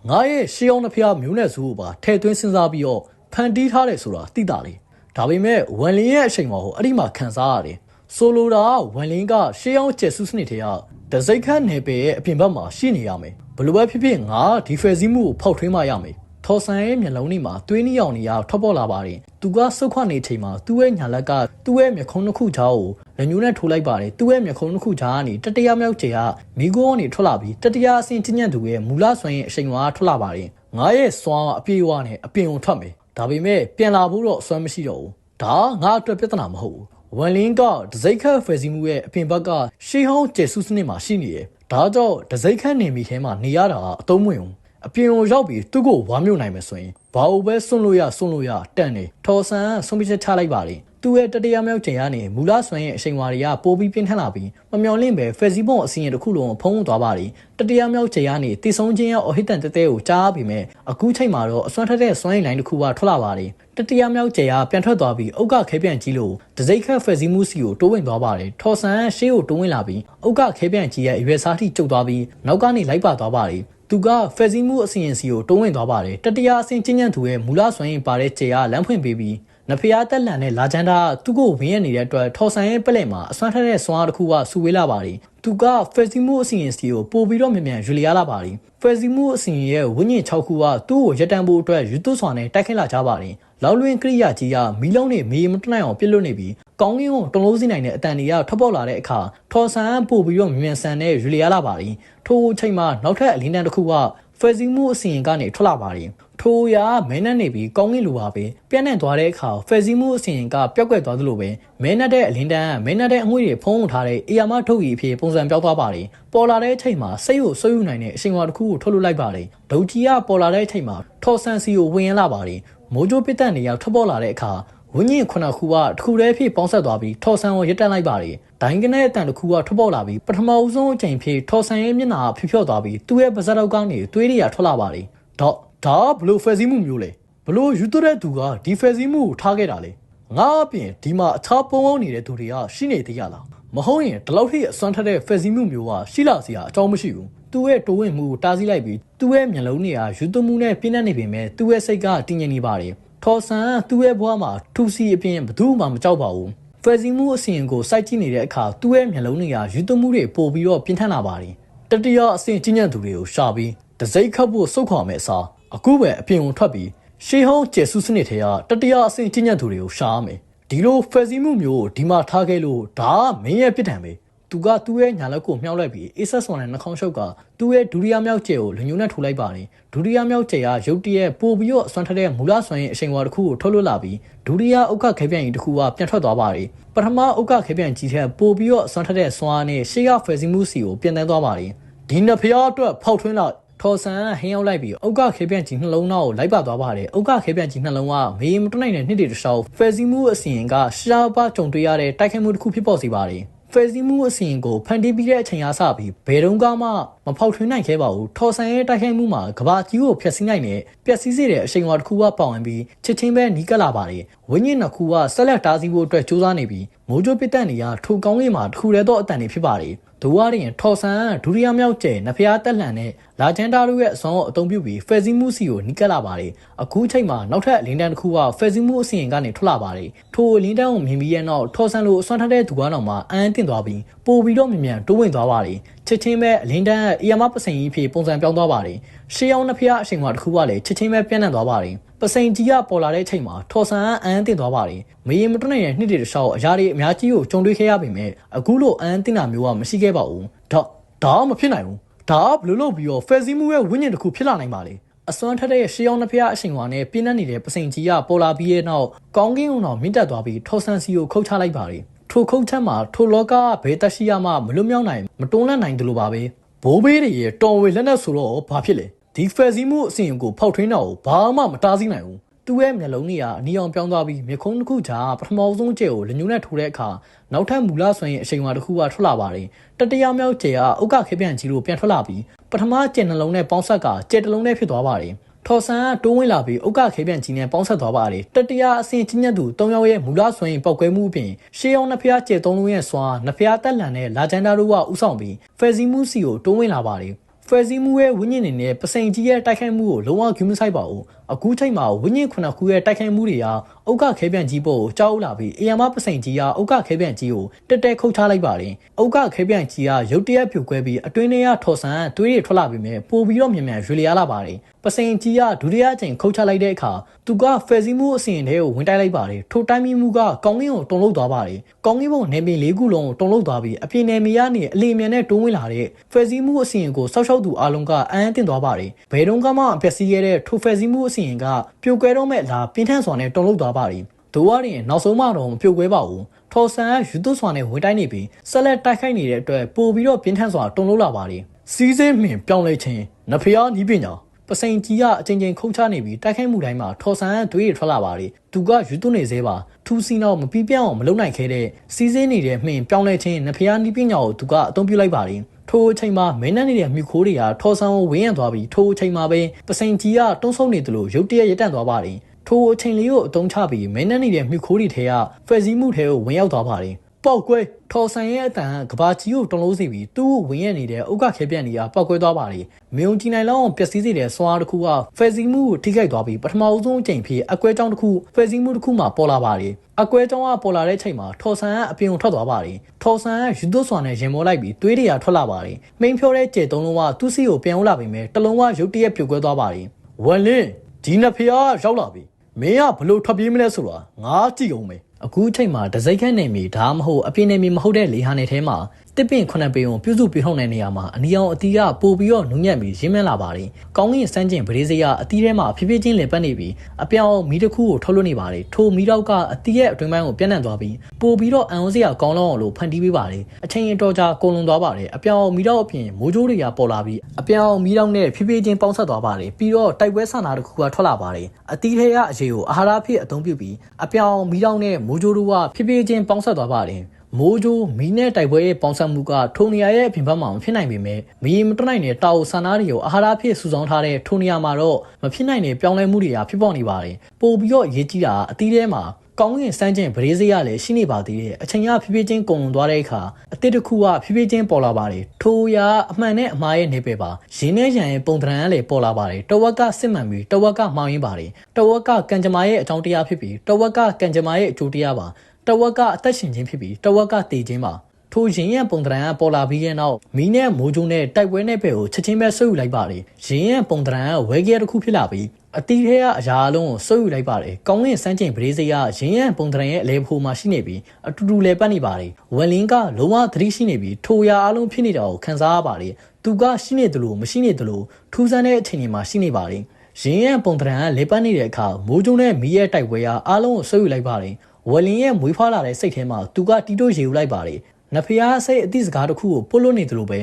A: ငါရဲ့ရှေးအောင်တစ်ဖျားမျိုးနဲ့စုကိုပါထဲသွင်းစဉ်းစားပြီးတော့ဖန်တီးထားတယ်ဆိုတာသိတာလေ ဒါပေမဲ့ဝန်လင်းရဲ့အချိန်မှာဟိုအဲ့ဒီမှာခံစားရတယ်ဆိုလိုတာဝန်လင်းကရှေးအောင်ကျဲစုစနစ်တွေကဒစိတ်ခတ်နယ်ပယ်ရဲ့အပြင်ဘက်မှာရှိနေရမယ်ဘလို့ပဲဖြစ်ဖြစ်ငါဒီဖယ်စည်းမှုကိုဖောက်ထွင်းမှရမယ်ထော်ဆန်ရဲ့မျက်လုံးထဲမှာသွေးနှီးအောင်နေရထွက်ပေါ်လာပါတယ်။သူကစုတ်ခွနေချိန်မှာသူ့ရဲ့ညာလက်ကသူ့ရဲ့မျက်ခုံးတစ်ခုချောင်းကိုလက်ညှိုးနဲ့ထိုးလိုက်ပါတယ်။သူ့ရဲ့မျက်ခုံးတစ်ခုချောင်းကနေတတိယမြောက်ခြေကမိโก้ကနေထွက်လာပြီးတတိယအဆင့်ချင်းညံ့သူရဲ့မူလဆွမ်းရဲ့အချိန်ဝါထွက်လာပါတယ်။ငါရဲ့စွမ်းအပြေးအဝနဲ့အပင်ုံထွက်မယ်။ ဒါပေမဲ့ပြန်လာဖို့တော့အစွမ်းမရှိတော့ဘူး။ဒါငါအတွက်ပြဿနာမဟုတ်ဘူး။ဝန်လင်းကဒစိတ်ခတ်ဖယ်စီမှုရဲ့အပြင်ဘက်ကရှေးဟောင်းကျဲဆုစနစ်မှာရှိနေတယ်။ဒါကြောင့်ဒစိတ်ခတ်နေမိထဲမှာနေရတာအသုံးဝင်ဘူးအပြင်ကိုရောက်ပြီးသူ့ကိုဝါမြို့နိုင်မယ်ဆိုရင်ဘာလို့ပဲစွန့်လို့ရစွန့်လို့ရတန့်နေထော်ဆန်ဆုံးဖြတ်ချက်ချလိုက်ပါလေ သူ့ရဲ့တတရားမြောက်ချိန်ကနေမူလဆွမ်းရဲ့အချိန်ဝါတွေကပိုးပြီးပြင်းထန်လာပြီးမမျော်လင့်ပဲဖက်စီဘုံအစီရင်တစ်ခုလုံးဖုံးသွားပါလေတတရားမြောက်ချိန်ကနေတည်ဆုံးခြင်းရဲ့အဟိတန်တဲတဲကိုကြားပြီးမဲ့အခုချိန်မှာတော့အစွမ်းထက်တဲ့စွမ်းရည်လိုင်းတစ်ခုကထွက်လာပါလေတတရားမြောက်ချိန်ကပြန်ထွက်သွားပြီးအုတ်ကခဲပြန်ကြီးလို့ဒစိတ်ခတ်ဖက်စီမှုစီကိုတိုးဝင်သွားပါတယ်ထော်ဆန်ရှေးကိုတိုးဝင်လာပြီးအုတ်ကခဲပြန်ကြီးရဲ့အရွယ်စားထိကျုပ်သွားပြီးနောက်ကနေလိုက်ပါသွားပါတယ်သူကဖက်စီမှုအစီရင်စီကိုတုံးဝင်သွားပါတယ်တတရားအဆင့်ချင်းညံ့သူရဲ့မူလဆွမ်းရင်ပါတဲ့ခြေကလမ်းဖွင့်ပေးပြီး နဖျားတက်လန်နဲ့လာချန်တာသူ့ကိုဝင်းရနေတဲ့အတွက်ထော်ဆန်ရဲ့ပလက်မှာအစွမ်းထက်တဲ့စွမ်းအားတစ်ခုကစူဝေးလာပါတယ်သူကဖက်စီမှုအစီရင်စီကိုပို့ပြီးတော့မြန်မြန်ယူလျားလာပါတယ်ဖက်စီမှုအစီရင်ရဲ့ဝင်းညင်6ခုကသူ့ကိုရက်တန်ဖို့အတွက်ယူသွစွာနဲ့တိုက်ခိုက်လာကြပါတယ်လောက်လွင်ကရိယာကြီးကမီလုံးနဲ့မေးမတနိုင်အောင်ပြစ်လွတ်နေပြီးကောင်းကင်ကိုတုံလုံးစီနိုင်တဲ့အတန်တွေကထွက်ပေါ်လာတဲ့အခါထော်ဆန်ပို့ပြီးတော့မြန်မြန်ဆန်နဲ့ယူလျားလာပါတယ်ထိုအချိန်မှာနောက်ထပ်အလင်းတန်းတစ်ခုကဖယ်စီမှုအစီရင်ကနေထွက်လာပါတယ် ထိုရာမဲနက်နေပြီးကောင်းကင်လိုပါပဲပြန့်နှံ့သွားတဲ့အခါဖယ်စီမှုအစီရင်ကပျောက်ကွယ်သွားသလိုပဲမဲနက်တဲ့အလင်းတန်းမဲနက်တဲ့အငွေ့တွေဖုံးထားတဲ့အေယာမထုတ်ကြီးအဖြစ်ပုံစံပြောက်သွားပါတယ်ပေါ်လာတဲ့အချိန်မှာစိတ်ကိုဆွေးယူနိုင်တဲ့အရှင်ဝါတစ်ခုကိုထုတ်လွှတ်လိုက်ပါတယ်ဒုတ်ကြီးကပေါ်လာတဲ့အချိန်မှာထော်ဆန်စီကိုဝင်ရလာပါတယ်မိုးကြိုးပစ်တဲ့နေရာထွက်ပေါ်လာတဲ့အခါဝင်းကြီးခုနှစ်ခုကတစ်ခုတည်းဖြစ်ပေါင်းဆက်သွားပြီးထော်ဆန်ကိုရစ်တက်လိုက်ပါတယ်။ဒိုင်းကနေအတန်တစ်ခုကထွက်ပေါ်လာပြီးပထမဦးဆုံးအချိန်ဖြစ်ထော်ဆန်ရဲ့မျက်နှာဖြူဖြော့သွားပြီးသူ့ရဲ့ပါးစပ်တော့ကနေသွေးတွေကထွက်လာပါတယ်။တော့ ဒါဘလို့ဖယ်စည်းမှုမျိုးလဲဘလို့ယူသွတဲ့သူကဒီဖယ်စည်းမှုကိုထားခဲ့တာလေ။ငါအပြင်ဒီမှာအခြားပုံအောင်နေတဲ့သူတွေကရှိနေသေးရလား။မဟုတ်ရင်ဒီလောက်ထိအစွမ်းထက်တဲ့ဖယ်စည်းမှုမျိုးကရှိလာစရာအကြောင်းမရှိဘူး။သူ့ရဲ့တိုးဝင်မှုကိုတားဆီးလိုက်ပြီးသူ့ရဲ့မျက်လုံးတွေကယူသွမှုနဲ့ပြင်းထန်နေပေမဲ့သူ့ရဲ့စိတ်ကတည်ငြိမ်နေပါတယ်။ထော်ဆန်သူ့ရဲ့ဘဝမှာထူစီအပြင်ဘသူမှမကြောက်ပါဘူးဖယ်စီမှုအစီရင်ကိုစိုက်ကြည့်နေတဲ့အခါသူ့ရဲ့မျက်လုံးတွေကယူသွမှုတွေပို့ပြီးတော့ပြင်းထန်လာပါတယ်တတိယအဆင့်ကြီးညံ့သူတွေကိုရှာပြီးဒစိတ်ခတ်ဖို့စုတ်ခွာမဲ့အစား အခုပဲအပြင်ကိုထွက်ပြီးရှေးဟောင်းကျဲဆုစနစ်ထဲကတတိယအဆင့်ကြီးညံ့သူတွေကိုရှာရမယ်ဒီလိုဖယ်စီမှုမျိုးကိုဒီမှာထားခဲ့လို့ဒါကမင်းရဲ့ပြစ်ဒဏ်ပဲသူကသူ့ရဲ့ညာလက်ကိုမြှောက်လိုက်ပြီးအေးဆက်ဆွန်နဲ့နှာခေါင်းရှုပ်ကသူ့ရဲ့ဒုတိယမြောက်ကျဲကိုလူညုံနဲ့ထိုးလိုက်ပါတယ်ဒုတိယမြောက်ကျဲကရုတ်တရက်ပို့ပြီးတော့အစွမ်းထက်တဲ့မူလဆွမ်းရဲ့အချိန်ဝါတစ်ခုကိုထုတ်လွှတ်လာပြီးဒုတိယဥက္ကခဲပြန်ကြီးတစ်ခုကပြန်ထွက်သွားပါတယ်ပထမဥက္ကခဲပြန်ကြီးထက်ပို့ပြီးတော့အစွမ်းထက်တဲ့စွမ်းအားနဲ့ရှေ့ကဖယ်စီမှုစီကိုပြန်တန်းသွားပါတယ်ဒီနှစ်ဖျားအတွက်ဖောက်ထွင်းလာ ထော်ဆန်ဟင်းရောက်လိုက်ပြီးဥက္ကခဲပြန်ကြီးနှလုံးသားကိုလိုက်ပါသွားပါတယ်ဥက္ကခဲပြန်ကြီးနှလုံးကမေးမတွနိုင်တဲ့နှစ်တွေတစ်လျှောက်ဖယ်စီမှုအစီရင်ကရှားပါကြုံတွေ့ရတဲ့တိုက်ခိုက်မှုတစ်ခုဖြစ်ပေါ်စေပါတယ်ဖယ်စီမှုအစီရင်ကိုဖန်တီးပြီးတဲ့အချိန်အားစပြီးဘယ်တော့မှမဖောက်ထွင်းနိုင်ခဲ့ပါဘူးထော်ဆန်ရဲ့တိုက်ခိုက်မှုမှာကဘာကြီးကိုဖျက်ဆီးနိုင်တဲ့ပျက်စီးစေတဲ့အချိန်ဝါတစ်ခုကပေါဝင်ပြီးချစ်ချင်းပဲနီးကပ်လာပါတယ်ဝင်းညင်နှစ်ခုကဆက်လက်တားဆီးဖို့အတွက်ကြိုးစားနေပြီးမိုးကြိုးပစ်တဲ့နေရာထိုကောင်းကင်မှာတစ်ခုတည်းသောအတန်တွေဖြစ်ပါတယ် ဒိုဝါရင်ထော်ဆန်ဒုတိယမြောက်ကျဲနဖျားတက်လှန်နဲ့လာချန်တာတို့ရဲ့အစွမ်းကိုအသုံးပြုပြီးဖယ်စီမှုစီကိုနီးကပ်လာပါတယ်အခုချိန်မှာနောက်ထပ်လင်းတန်းတစ်ခုကဖယ်စီမှုအစီရင်ကနေထွက်လာပါတယ်ထိုလင်းတန်းကိုမြင်ပြီးရဲ့နောက်ထော်ဆန်လိုအစွမ်းထတဲ့သူကတော့မှအန်းတင်သွားပြီးပို့ပြီးတော့မြင်မြန်တိုးဝင်သွားပါတယ် ချက်ချင်းပဲလင်းတန်းအီယာမပစိန်ကြီးဖြစ်ပုံစံပြောင်းသွားပါတယ်ရှေးအောင်နဖျားအချိန်မှာတစ်ခုကလည်းချက်ချင်းပဲပြန့်နှံ့သွားပါတယ်ပစိန်ကြီးကပေါ်လာတဲ့အချိန်မှာထော်ဆန်အန်းတင်သွားပါတယ်မရင်မတွနိုင်တဲ့နှစ်တွေတခြားအရာတွေအများကြီးကိုကြုံတွေ့ခဲ့ရပေမဲ့အခုလိုအန်းတင်တာမျိုးကမရှိခဲ့ပါဘူးဒါဒါမဖြစ်နိုင်ဘူးဒါကဘလို့လို့ပြီးတော့ဖယ်စီမှုရဲ့ဝိညာဉ်တစ်ခုဖြစ်လာနိုင်ပါလေအစွမ်းထက်တဲ့ရှေးအောင်နှစ်ဖျားအရှင်ဝါနဲ့ပြင်းနှက်နေတဲ့ပစိန်ကြီးကပေါ်လာပြီးရဲ့နောက်ကောင်းကင်ုံတော်မြင့်တက်သွားပြီးထော်ဆန်စီကိုခုတ်ချလိုက်ပါတယ် ထိုခုတ်ချက်မှာထိုလောကကဘေးတက်ရှိရမှမလွတ်မြောက်နိုင်မတွန်းလှန်နိုင်တယ်လို့ပါပဲဘိုးဘေးတွေရဲ့တော်ဝေလက်နက်ဆိုတော့ဘာဖြစ်လဲဒီဖက်စီမှုအစဉ်ကိုဖောက်ထွင်းတော့ဘာမှမတားဆီးနိုင်ဘူးသူ့ရဲ့မျက်လုံးတွေကအနီအောင်ပြောင်းသွားပြီးမျက်ခုံးတစ်ခုကြားပထမဆုံးကျဲကိုလက်ညှိုးနဲ့ထိုးတဲ့အခါနောက်ထပ်မူလဆိုရင်အချိန်ဝါတစ်ခုကထွက်လာပါတယ်တတိယမြောက်ကျဲကအုတ်ကခေပြန်ကြီးလို့ပြန်ထွက်လာပြီးပထမကျဲနှလုံးနဲ့ပေါင်းဆက်ကကျဲတစ်လုံးနဲ့ဖြစ်သွားပါတယ် ထော်ဆန်ကတိုးဝင်လာပြီးဥက္ကခေပြန်ကြီးနဲ့ပေါင်းဆက်သွားပါတယ်တတိယအဆင့်ချင်းညက်သူ၃ယောက်ရဲ့မူလဆိုရင်ပောက်ကွဲမှုအပြင်ရှေးအောင်နှစ်ဖျားကျဲသုံးလုံးရဲ့စွာနှစ်ဖျားတက်လန်နဲ့လာဂျန်ဒါတို့ကဥဆောင်ပြီးဖယ်စီမှုစီကိုတိုးဝင်လာပါတယ်ဖယ်စီမှုရဲ့ဝိညာဉ်တွေနဲ့ပစိန်ကြီးရဲ့တိုက်ခိုက်မှုကိုလုံးဝဂုဏ်မဆိုင်ပါဘူး အခုချိန်မှာဝိညာဉ်ခုနှစ်ခုရဲ့တိုက်ခိုက်မှုတွေဟာဥက္ကခဲပြန်ကြီးပေါ်ကိုကြောက်လာပြီးအယံမပစိန်ကြီးကဥက္ကခဲပြန်ကြီးကိုတက်တက်ခုတ်ချလိုက်ပါတယ်ဥက္ကခဲပြန်ကြီးကရုတ်တရက်ပြိုကွဲပြီးအတွင်းထဲကထော်ဆန်သွေးတွေထွက်လာပြီးမြဲပို့ပြီးတော့မြန်မြန်ရွေလျားလာပါတယ်ပစိန်ကြီးကဒုတိယအကြိမ်ခုတ်ချလိုက်တဲ့အခါသူကဖယ်စီမှုအစဉ်ထဲကိုဝင်တိုက်လိုက်ပါတယ်ထိုတိုင်းမီမှုကကောင်းကင်ကိုတုံလို့သွားပါတယ်ကောင်းကင်ဘုံနေပင်လေးခုလုံးကိုတုံလို့သွားပြီးအပြင်နယ်မြေကနေအလီမြန်နဲ့တွန်းဝင်လာတဲ့ဖယ်စီမှုအစဉ်ကိုစောက်ရှောက်သူအလုံးကအန်းတင်သွားပါတယ်ဘယ်တော့မှအပျက်စီးခဲ့တဲ့ထိုဖယ်စီမှုအစဉ်ကပြိုကွဲတော့မဲ့လာပြင်းထန်စွာနဲ့တုံလို့သွားပါတယ်ဒိုဝါရင်နောက်ဆုံးမှတော့မပြိုကွဲပါဘူးထော်ဆန်ကယူသွစွာနဲ့ဝင်တိုက်နေပြီးဆက်လက်တိုက်ခိုက်နေတဲ့အတွက်ပို့ပြီးတော့ပြင်းထန်စွာတုံလို့လာပါတယ်စီးစင်းမှင်ပြောင်းလဲခြင်းနဖျားနီးပညာပစိန်ကြီးကအချိန်ချင်းခုန်ချနေပြီးတိုက်ခိုက်မှုတိုင်းမှာထော်ဆန်ကသွေးရထွက်လာပါတယ်သူကယူသွနေသေးပါထူးစီနောက်မပြပြအောင်မလုံနိုင်ခဲ့တဲ့စီးစင်းနေတဲ့မှင်ပြောင်းလဲခြင်းနဖျားနီးပညာကိုသူကအသုံးပြုလိုက်ပါတယ် ထိုအချိန်မှာမင်းနဲ့နေတဲ့မြူခိုးတွေကထော်ဆန်ကိုဝင်းရံသွားပြီးထိုအချိန်မှာပဲပစိန်ကြီးကတုံးဆုံနေတယ်လို့ရုတ်တရက်ရပ်တန့်သွားပါတယ်ထိုအချိန်လေးကိုအတုံးချပြီးမင်းနဲ့နေတဲ့မြူခိုးတွေထဲကဖယ်စည်းမှုထဲကိုဝင်ရောက်သွားပါတယ် ပောက်ကွဲထော်ဆန်ရဲ့အတန်ကဘာကြီးကိုတုံလို့စီပြီးသူ့ကိုဝင်ရနေတဲ့ဥက္ကခဲပြန့်ကြီးကပောက်ကွဲသွားပါတယ်။မြုံကြီးနိုင်လောက်အောင်ပျက်စီးစေတဲ့ဆွမ်းအားတစ်ခုကဖယ်စီမှုကိုထိခိုက်သွားပြီးပထမအဆုံးအချိန်ဖြစ်အကွဲကြောင်းတစ်ခုဖယ်စီမှုတစ်ခုမှပေါ်လာပါတယ်။အကွဲကြောင်းကပေါ်လာတဲ့ချိန်မှာထော်ဆန်ကအပြင်ကိုထွက်သွားပါတယ်။ထော်ဆန်ကယူသွဆွမ်းနဲ့ရင်မောလိုက်ပြီးသွေးတွေကထွက်လာပါတယ်။မိန်ဖြောတဲ့ကြဲသုံးလုံးကသူ့စီကိုပြန်ဦးလာပြီးမြဲတလုံးကရုတ်တရက်ပြုတ်ကွဲသွားပါတယ်။ဝက်လင်းဒီနဖျားရောက်လာပြီ။မင်းကဘလို့ထွက်ပြေးမလဲဆိုတာငါကြည့်အောင်မယ် အခုအချိန်မှာဒစိတ်ခန့်နေမီဒါမှမဟုတ်အပြင်းနေမီမဟုတ်တဲ့လေဟာနယ်ထဲမှာ တစ်ပင်ခုနှစ်ပေုံပြုစုပြထုတ်တဲ့နေရာမှာအနီအောင်အတီးကပို့ပြီးတော့နုညံ့ပြီးရင်းမန်းလာပါတယ်။ကောင်းကင်စမ်းကျင်ပရိစေးကအတီးထဲမှာဖြည်းဖြည်းချင်းလည်ပတ်နေပြီးအပြောင်မီးတစ်ခုကိုထုတ်လွှတ်နေပါတယ်။ထိုမီးတော့ကအတီးရဲ့အတွင်းပိုင်းကိုပြန့်နှံ့သွားပြီးပို့ပြီးတော့အန်အောင်စရာကောင်းလောင်းအောင်လို့ဖန်တီးပေးပါတယ်။အချိန်အတော်ကြာကုန်လွန်သွားပါတယ်။အပြောင်မီးတော့အပြင်မိုးကြိုးတွေကပေါ်လာပြီးအပြောင်မီးတော့နဲ့ဖြည်းဖြည်းချင်းပေါင်းဆက်သွားပါတယ်။ပြီးတော့တိုက်ပွဲဆန္ဒတစ်ခုကထွက်လာပါတယ်။အတီးထဲကအရေးကိုအာဟာရဖြစ်အသုံးပြုပြီးအပြောင်မီးတော့နဲ့မိုးကြိုးတို့ကဖြည်းဖြည်းချင်းပေါင်းဆက်သွားပါတယ်။ မိုးကြိုးမီးနဲ့တိုက်ပွဲရဲ့ပေါင်းစပ်မှုကထိုနေရာရဲ့အပြင်ဘက်မှာမဖြစ်နိုင်ပေမဲ့မီးမတနိုင်တဲ့တာအိုဆန္ဒတွေကိုအာဟာရဖြစ်စုဆောင်းထားတဲ့ထိုနေရာမှာတော့မဖြစ်နိုင်တဲ့ပြောင်းလဲမှုတွေကဖြစ်ပေါ်နေပါတယ်ပို့ပြီးတော့အရေးကြီးတာအသီးထဲမှာကောင်းကင်စမ်းကျင်ပရိစေးရလည်းရှိနေပါသေးတယ်အချိန်ကဖြည်းဖြည်းချင်းကုန်လွန်သွားတဲ့အခါအတစ်တစ်ခုကဖြည်းဖြည်းချင်းပေါ်လာပါတယ်ထိုရာအမှန်နဲ့အမှားရဲ့နေပဲပါရင်းနဲ့ရံရဲ့ပုံသဏ္ဍာန်ကလည်းပေါ်လာပါတယ်တဝက်ကစစ်မှန်ပြီးတဝက်ကမှောင်ရင်းပါတယ်တဝက်ကကံကြမ္မာရဲ့အကြောင်းတရားဖြစ်ပြီးတဝက်ကကံကြမ္မာရဲ့အကျိုးတရားပါ တဝက်ကအသက်ရှင်ခြင်းဖြစ်ပြီးတဝက်ကတည်ခြင်းပါထိုရင်ရပုံတရံကပေါ်လာပြီးတဲ့နောက်မီးနဲ့မိုးကြိုးနဲ့တိုက်ပွဲနဲ့ပဲကိုချက်ချင်းပဲဆွတ်ယူလိုက်ပါတယ်ရင်ရပုံတရံကဝဲကြီးတစ်ခုဖြစ်လာပြီးအတီးထဲကအရာအလုံးကိုဆွတ်ယူလိုက်ပါတယ်ကောင်းကင်စမ်းကျင်ပရိစေးကရင်ရပုံတရံရဲ့အလဲဖိုးမှာရှိနေပြီးအတူတူလဲပတ်နေပါတယ်ဝက်လင်းကလုံးဝသတိရှိနေပြီးထိုရာအလုံးဖြစ်နေတာကိုခံစားရပါတယ်သူကရှိနေတယ်လို့မရှိနေတယ်လို့ထူးဆန်းတဲ့အချိန်တွေမှာရှိနေပါတယ်ရင်းရပုံတရံကလေပတ်နေတဲ့အခါမိုးကြိုးနဲ့မီးရဲ့တိုက်ပွဲကအားလုံးကိုဆွတ်ယူလိုက်ပါတယ် ဝလင်ရဲ့မွေးဖွားလာတဲ့စိတ်ထဲမှာသူကတီးတိုးရေယူလိုက်ပါတယ်။နဖျားစိတ်အသည့်စကားတစ်ခုကိုပုတ်လွတ်နေသလိုပဲ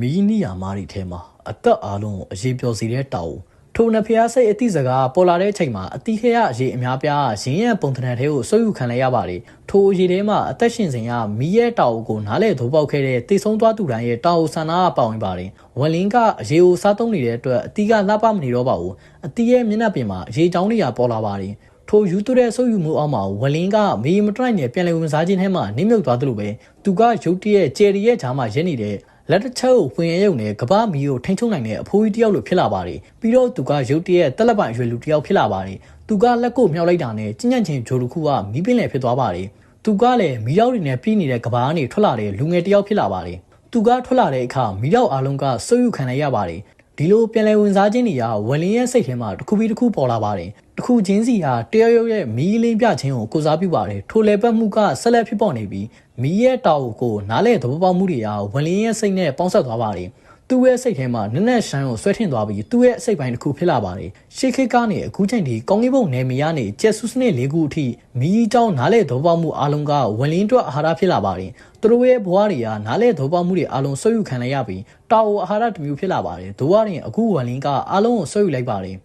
A: မီးနီယာမားတွေထဲမှာအသက်အားလုံးကိုအရေးပျော်စေတဲ့တောက်ထိုနဖျားစိတ်အသည့်စကားပေါ်လာတဲ့အချိန်မှာအတိခဲရအရေးအများပြားရင်းရပုံသဏ္ဍာန်ထဲကိုဆွဲယူခံလိုက်ရပါတယ်။ထိုအရေးထဲမှာအသက်ရှင်စဉ်ကမီးရဲ့တောက်ကိုနားလေထိုးပေါက်ခဲ့တဲ့တိတ်ဆုံးသွားသူတိုင်းရဲ့တောက်ဆန္ဒကပါဝင်ပါတယ်။ဝလင်းကအရေးကိုစားသုံးနေတဲ့အတွက်အတီးကလှပမနေတော့ပါဘူး။အတီးရဲ့မျက်နှာပြင်မှာအရေးချောင်းတွေကပေါ်လာပါတယ်။ ထိုယူတူတဲ့ဆုပ်ယူမှုအောက်မှာဝလင်းကမေမတရိုက်နဲ့ပြန်လည်ဝင်စားခြင်းထဲမှာနင်းမြုပ်သွားသလိုပဲသူကရုတ်တရက်ကျယ်ရီရဲ့ဂျားမှာရဲနေတဲ့လက်တစ်ချက်ကိုဖွင့်ရရုံနဲ့ကပမီကိုထိန်းချုပ်နိုင်တဲ့အဖိုးကြီးတယောက်လိုဖြစ်လာပါတယ်ပြီးတော့သူကရုတ်တရက်တက်လက်ပိုင်ရွယ်လူတယောက်ဖြစ်လာပါတယ်သူကလက်ကိုမြောက်လိုက်တာနဲ့ကျဉ်ညံ့ချင်းဂျိုတစ်ခုကမီးပင်လယ်ဖြစ်သွားပါတယ်သူကလည်းမီးရောက်တွေနဲ့ပြည်နေတဲ့ကဘာကနေထွက်လာတဲ့လူငယ်တယောက်ဖြစ်လာပါတယ်သူကထွက်လာတဲ့အခါမီးရောက်အလုံးကဆွေးယူခံလိုက်ရပါတယ်ဒီလိုပြန်လည်ဝင်စားခြင်းတွေကဝလင်းရဲ့စိတ်ထဲမှာတစ်ခုပြီးတစ်ခုပေါ်လာပါတယ် တစ်ခုချင်းစီဟာတယောက်ယောက်ရဲ့မီးလင်းပြခြင်းကိုကိုစားပြုပါတယ်ထိုလေပတ်မှုကဆက်လက်ဖြစ်ပေါ်နေပြီးမီးရဲ့တောက်ကိုနားလေသဘောပေါက်မှုတွေဟာဝလင်းရဲ့စိတ်နဲ့ပေါင်းဆက်သွားပါတယ်သူ့ရဲ့စိတ်ထဲမှာနက်နက်ရှိုင်းကိုဆွဲထင်သွားပြီးသူ့ရဲ့စိတ်ပိုင်းတစ်ခုဖြစ်လာပါတယ်ရှေးခေတ်ကနေအခုချိန်ထိကောင်းကင်ဘုံနယ်မြေကနေကျက်ဆုစနစ်၄ခုအထိမီးကြောင်းနားလေသဘောပေါက်မှုအလုံးကဝင်လင်းတွက်အာဟာရဖြစ်လာပါတယ်သူတို့ရဲ့ဘဝတွေကနားလေသဘောပေါက်မှုတွေအလုံးဆွဲယူခံလိုက်ရပြီးတာဝအာဟာရတစ်မျိုးဖြစ်လာပါတယ်ဒိုးရရင်အခုဝင်လင်းကအလုံးကိုဆွဲယူလိုက်ပါတယ်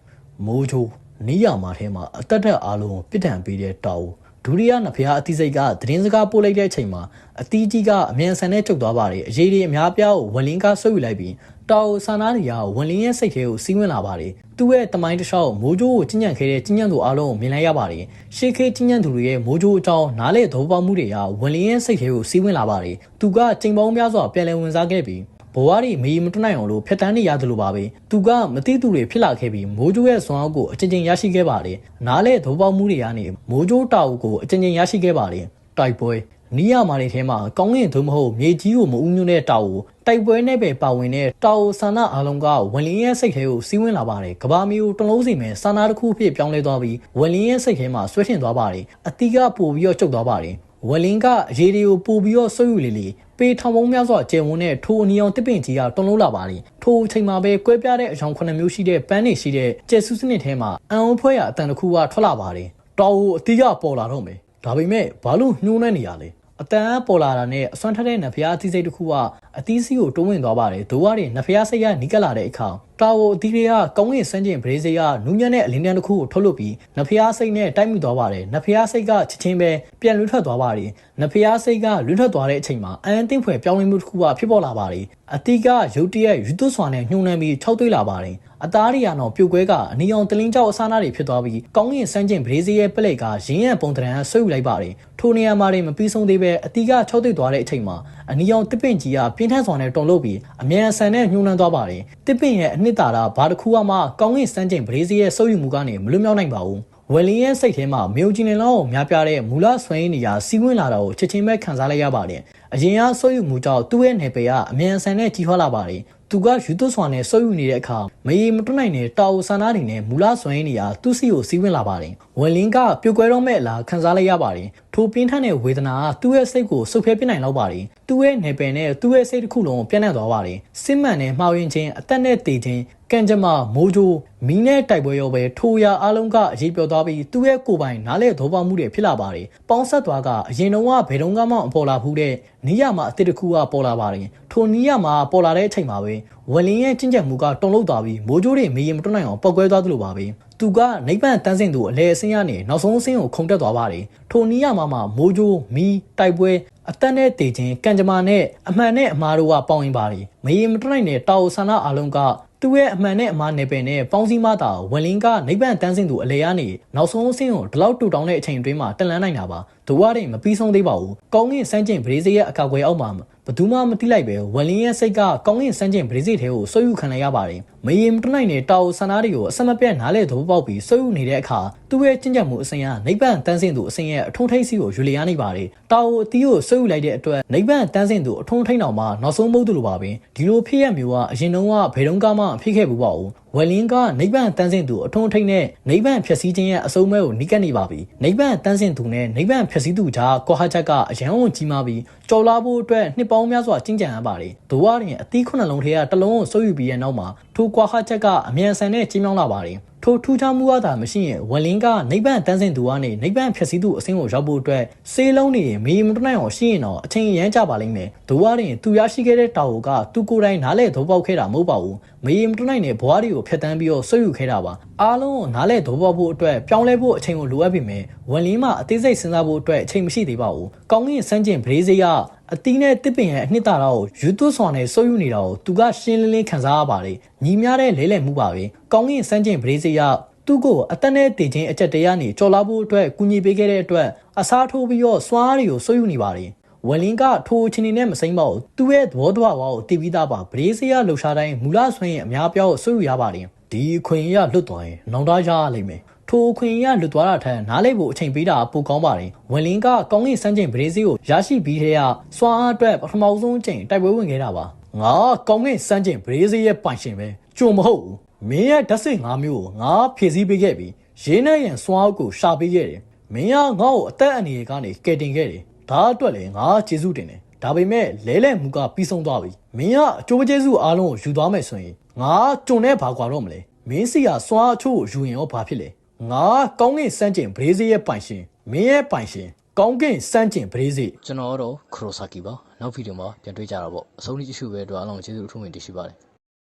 A: မိုးချိုး နီးရမှာထဲမှာအသက်သက်အလုံးကိုပြစ်ဒဏ်ပေးတဲ့တာဝဒုတိယနှစ်ဖျားအတိစိတ်ကသတင်းစကားပို့လိုက်တဲ့အချိန်မှာအတီးကြီးကအမြန်ဆန်နဲ့ကျုပ်သွားပါတယ်အရေးတွေအများပြားကိုဝလင်းကဆွတ်ယူလိုက်ပြီးတောင်ဆာနာရီယာဝလင်းရဲ့စိတ်ထဲကိုစီးဝင်လာပါတယ်သူ့ရဲ့တမိုင်းတစ်လျှောက်မိုးကြိုးကိုကျဉ်ညံ့ခဲ့တဲ့ကျဉ်ညံ့သူအလုံးကိုမြင်လိုက်ရပါတယ်ရှေးခေတ်ကျဉ်ညံ့သူတွေရဲ့မိုးကြိုးအကြောင်းနားလေသဘောပေါက်မှုတွေကဝလင်းရဲ့စိတ်ထဲကိုစီးဝင်လာပါတယ်သူကချိန်ပေါင်းများစွာပြန်လည်ဝင်စားခဲ့ပြီး ဘဝရီမေးမတွနိုင်အောင်လို့ဖျက်တမ်းနေရတယ်လို့ပါပဲသူကမသိသူတွေဖြစ်လာခဲ့ပြီးမိုးကြိုးရဲ့ဇွန်အောက်ကိုအချင်းချင်းရရှိခဲ့ပါတယ်နားလေသဘောပေါက်မှုတွေကနေမိုးကြိုးတာအုပ်ကိုအချင်းချင်းရရှိခဲ့ပါတယ်တိုက်ပွဲနီးရမာတွေထဲမှာကောင်းကင်သို့မဟုတ်မြေကြီးကိုမဦးညွှန်းတဲ့တောက်ကိုတိုက်ပွဲနဲ့ပဲပါဝင်တဲ့တောက်ဆန္ဒအလုံးကဝင်လင်းရဲ့စိတ်ထဲကိုစီးဝင်လာပါတယ်ကဘာမီကိုတလုံးစီမဲ့ဆန္ဒတစ်ခုဖြစ်ပြောင်းလဲသွားပြီးဝင်လင်းရဲ့စိတ်ထဲမှာဆွဲထင်သွားပါတယ်အတီးကပို့ပြီးတော့ကျုပ်သွားပါတယ်ဝလင်ကအရေးတွေကိုပို့ပြီးတော့ဆွေးယူလေလေ ပေထောင်ပေါင်းများစွာကျယ်ဝန်းတဲ့ထိုအနီအောင်တစ်ပင်ကြီးကတွန်းလို့လာပါလိထိုအချိန်မှာပဲကွဲပြားတဲ့အကြောင်းခုနှစ်မျိုးရှိတဲ့ပန်းတွေရှိတဲ့ကျယ်စုစနစ်ထဲမှာအံအောင်ဖွဲရအတန်တစ်ခုကထွက်လာပါတယ်တောင်ကိုအတီးကပေါ်လာတော့မယ်ဒါပေမဲ့ဘာလို့ညှိုးနှဲနေရလဲအတန်ပေါ်လာတာနဲ့အစွမ်းထက်တဲ့နဖျားအသီးစိတ်တစ်ခုကအသီးစီးကိုတွန်းဝင်သွားပါတယ်ဒိုးရတဲ့နဖျားစိတ်ကနီးကပ်လာတဲ့အခါတာဝအသီးတွေကကောင်းကင်စမ်းကျင်ဗရေစေးကနူးညံ့တဲ့အလင်းတန်းတစ်ခုကိုထုတ်လွှတ်ပြီးနဖျားစိတ်နဲ့တိုက်မိသွားပါတယ်နဖျားစိတ်ကချက်ချင်းပဲပြန်လွတ်ထွက်သွားပါတယ်နဖျားစိတ်ကလွတ်ထွက်သွားတဲ့အချိန်မှာအန်တင်းဖွယ်ပြောင်းလဲမှုတစ်ခုကဖြစ်ပေါ်လာပါတယ်အတီးကရုတ်တရက်ယူသွစွာနဲ့ညှိုးနှမ်းပြီးခြောက်သွေးလာပါတယ်အသားတွေကတော့ပြုတ်ကွဲကအနီအောင်တလင်းကြောက်အစားအနာတွေဖြစ်သွားပြီးကောင်းကင်စမ်းကျင်ဗရေစီရဲ့ပလက်ကရင်းရံပုံတရံဆွဲယူလိုက်ပါတယ်ထိုနေရာမှာတွေမပြီးဆုံးသေးပဲအတီးကခြောက်သွေးသွားတဲ့အချိန်မှာ အနီအောင်တစ်ပင်ကြီးကပြင်းထန်စွာနဲ့တုံလို့ပြီးအမြန်ဆန်နဲ့ညှိုးနှမ်းသွားပါတယ်တစ်ပင်ရဲ့အနှစ်သာရဘာတစ်ခုမှကောင်းကင်စမ်းကျင်ဗရေစီရဲ့ဆုပ်ယူမှုကနေမလွတ်မြောက်နိုင်ပါဘူးဝယ်လင်းရဲ့စိတ်ထဲမှာမြို့ကြီးနေလောက်ကိုများပြားတဲ့မူလဆွေးနေရာစီးဝင်လာတာကိုချက်ချင်းပဲခံစားလိုက်ရပါတယ်။အရင်ကဆွေးယူမှုကြောင့်သူ့ရဲ့နယ်ပယ်ကအမြန်ဆန်နဲ့ကြီးထွားလာပါတယ်။သူကယူသွဆွာနဲ့ဆွေးယူနေတဲ့အခါမရေမတွနိုင်တဲ့တာအိုဆန္ဒတွေနဲ့မူလဆွေးနေရာသူ့စီကိုစီးဝင်လာပါတယ်။ဝယ်လင်းကပြုတ်ကွဲတော့မဲ့အလားခံစားလိုက်ရပါတယ်။ထိုပြင်းထန်တဲ့ဝေဒနာကသူ့ရဲ့စိတ်ကိုဆုပ်ဖဲပြနိုင်လောက်ပါတယ်။သူ့ရဲ့နယ်ပယ်နဲ့သူ့ရဲ့စိတ်တစ်ခုလုံးပြန့်နှံ့သွားပါတယ်။စစ်မှန်တဲ့မှားယွင်းခြင်းအသက်နဲ့တည်ခြင်းကံကြမ္မာမိုးကြိုးမီးနဲ့တိုက်ပွဲရောပဲထိုရာအလုံးကအရေးပြောသွားပြီးသူ့ရဲ့ကိုယ်ပိုင်နားလေသဘောပေါက်မှုတွေဖြစ်လာပါတယ်။ပေါင်းဆက်သွားကအရင်တုန်းကဘယ်တုန်းကမှအပေါ်လာဘူးတဲ့နီးရမှာအစ်စ်တစ်ခုကပေါ်လာပါတယ်။ထိုနီးရမှာပေါ်လာတဲ့အချိန်မှာပဲ ဝလင်းရဲ့ကျင့်ကြံမှုကတုံ့လောက်သွားပြီးမိုးကြိုးတွေမေးရင်မတွနိုင်အောင်ပောက်ကွဲသွားသလိုပါပဲ။သူကနိဗ္ဗာန်တန်းစင်သူအလဲအစင်းရနေနောက်ဆုံးအစင်းကိုခုန်တက်သွားပါတယ်။ထိုနီးရမှာမှာမိုးကြိုးမီးတိုက်ပွဲအသက်နဲ့တည်ခြင်းကံကြမ္မာနဲ့အမှန်နဲ့အမှားတို့ကပေါင်းရင်ပါတယ်။မေးရင်မတွနိုင်တဲ့တာဝဆန္ဒအလုံးကသူ့ရဲ့အမှန်နဲ့အမှားနယ်ပယ်နဲ့ပေါင်းစည်းမတာဝလင်းကနိဗ္ဗာန်တန်းစင်သူအလေကနေနောက်ဆုံးအဆင့်ကိုဒီလောက်တူတောင်းတဲ့အချိန်အတွင်းမှာတက်လန်းနိုင်တာပါဒိုဝါရင်မပြီးဆုံးသေးပါဘူးကောင်းကင်စမ်းကျင်ဗရေစေးရဲ့အကောက်ွယ်အောက်မှာဘယ်သူမှမသိလိုက်ပဲဝလင်းရဲ့စိတ်ကကောင်းကင်စမ်းကျင်ဗရေစေးထဲကိုဆွဲယူခံလိုက်ရပါတယ်မယင်မတနိုင်တဲ့တာအိုဆန္ဒတွေကိုအစမပြတ်နားလေသဘောပေါက်ပြီးဆွဲယူနေတဲ့အခါသူ့ရဲ့ကျင့်ကြံမှုအစဉ်ကနိဗ္ဗာန်တန်းစင်သူအစဉ်ရဲ့အထုံးထိပ်စီကိုယူလျားနေပါတယ်တာအိုအတီးကိုဆွဲယူလိုက်တဲ့အတွက်နိဗ္ဗာန်တန်းစင်သူအထုံးထိပ်တော်မှာနောက်ဆုံးမဟုတ်သူလိုပါပဲဒီလိုဖြစ်ရမျိုးကအရင်တုန်းကဘယ်တုန်းကမှဖြစ်ခဲ့ဘူးပါဘူး ဝလင်းကနိဗ္ဗာန်တန်းစင်သူအထုံးထိပ်နဲ့နိဗ္ဗာန်ဖြည့်ဆည်းခြင်းရဲ့အဆုံးမဲကိုနီးကပ်နေပါပြီနိဗ္ဗာန်တန်းစင်သူနဲ့နိဗ္ဗာန်ဖြည့်ဆည်းသူကြားကွာဟချက်ကအရန်ဝန်ကြီးမားပြီးကြော်လာဖို့အတွက်နှစ်ပေါင်းများစွာကျင့်ကြံရပါတယ်ဒိုဝါရင်အသီးခုနှလုံးထဲကတလုံးကိုစိုးယူပြီးတဲ့နောက်မှာထိုကွာဟချက်ကအမြန်ဆန်နဲ့ကြီးမြောင်းလာပါတယ် ထိုထူးခြားမှုအသာမရှိရင်ဝလင်းကနိဗ္ဗာန်တန်းစင်သူကနေနိဗ္ဗာန်ဖြည့်ဆည်းသူအဆင့်ကိုရောက်ဖို့အတွက်စေးလုံးနေရင်မေးမတနိုင်အောင်ရှိရင်တော့အချိန်ရမ်းကြပါလိမ့်မယ်။ဒိုဝါရင်သူရရှိခဲ့တဲ့တာဝကသူကိုယ်တိုင်နားလေသဘောပေါက်ခဲ့တာမဟုတ်ပါဘူး။မေးမတနိုင်တဲ့ဘဝတွေကိုဖျက်ဆီးပြီးတော့ဆွေးယူခဲ့တာပါ။အားလုံးကိုနားလေသဘောပေါက်ဖို့အတွက်ပြောင်းလဲဖို့အချိန်ကိုလိုအပ်ပြီမယ်။ဝလင်းမှအသေးစိတ်စဉ်းစားဖို့အတွက်အချိန်မရှိသေးပါဘူး။ကောင်းကင်စမ်းကျင်ဗရေးစေးက အတီးနဲ့တစ်ပင်ရဲ့အနှစ်သာရကိုယူသွဆွာနဲ့စိုးယူနေတာကိုသူကရှင်းလင်းလင်းခံစားရပါတယ်။ညီများတဲ့လဲလှယ်မှုပါပဲ။ကောင်းကင်စမ်းကျင်ဗရေးစေးကသူ့ကိုအသက်နဲ့တည်ခြင်းအချက်တရားနေကြော်လာဖို့အတွက်ကူညီပေးခဲ့တဲ့အတွက်အစားထိုးပြီးတော့စွားတွေကိုဆွေးယူနေပါတယ်ဝလင်ကထိုချင်းနေနဲ့မစိမ့်ပါဘူးသူ့ရဲ့သဘောတရားဝါကိုတည်ပြီးသားပါဗရေစီယာလှူရှားတိုင်းမူလဆွင်းရဲ့အများပြောကိုဆွေးယူရပါတယ်ဒီခွင်ရလွတ်သွားရင် နောင်တရရလိမ့်မယ် ထိုခွင်ရလွတ်သွားတာထက်နားလိုက်ဖို့အချိန်ပေးတာပိုကောင်းပါတယ်ဝလင်ကကောင်းကင်စမ်းကျင်ဗရေစီကိုရရှိပြီးတဲ့ကစွားအတွက်ပထမဆုံးအချိန်တိုက်ပွဲဝင်ခဲ့တာပါငါကောင်းကင်စမ်းကျင်ဗရေစီရဲ့ပိုင်ရှင်ပဲကြုံမဟုတ်ဘူးမင်းရဲ့ဓာတ်စစ်၅မျိုးကိုငါဖြည့်ဆည်းပေးခဲ့ပြီးရင်းနဲ့ရန်စွားကိုရှာပေးခဲ့တယ်မင်းကငါ့ကိုအသက်အန္တရာယ်ကနေကယ်တင်ခဲ့တယ်ဒါအတွက်လည်းငါကျေးဇူးတင်တယ်ဒါပေမဲ့လဲလဲမှုကပြီးဆုံးသွားပြီမင်းကအကျိုးကျေးဇူးအားလုံးကိုယူသွားမယ်ဆိုရင်ငါကြုံနဲ့ဘာကွာတော့မလဲမင်းစီကစွာအချို့ကိုယူရင်ရောဘာဖြစ်လဲ ငါကောင်းကင်စမ်းကျင်ဘရေးစေးရဲ့ပိုင်ရှင်မင်းရဲ့ပိုင်ရှင်ကောင်းကင်စမ်းကျင်ဘရေးစေး
B: ကျွန်တော်ကတော့ခရိုဆာကီပါနောက်ဗီဒီယိုမှာပြန်တွေ့ကြတာပေါ့အဆုံးထိကြည့်ရှုပဲအတွက်အားလုံးကျေးဇူးအထူးတင်ရှိပါတယ်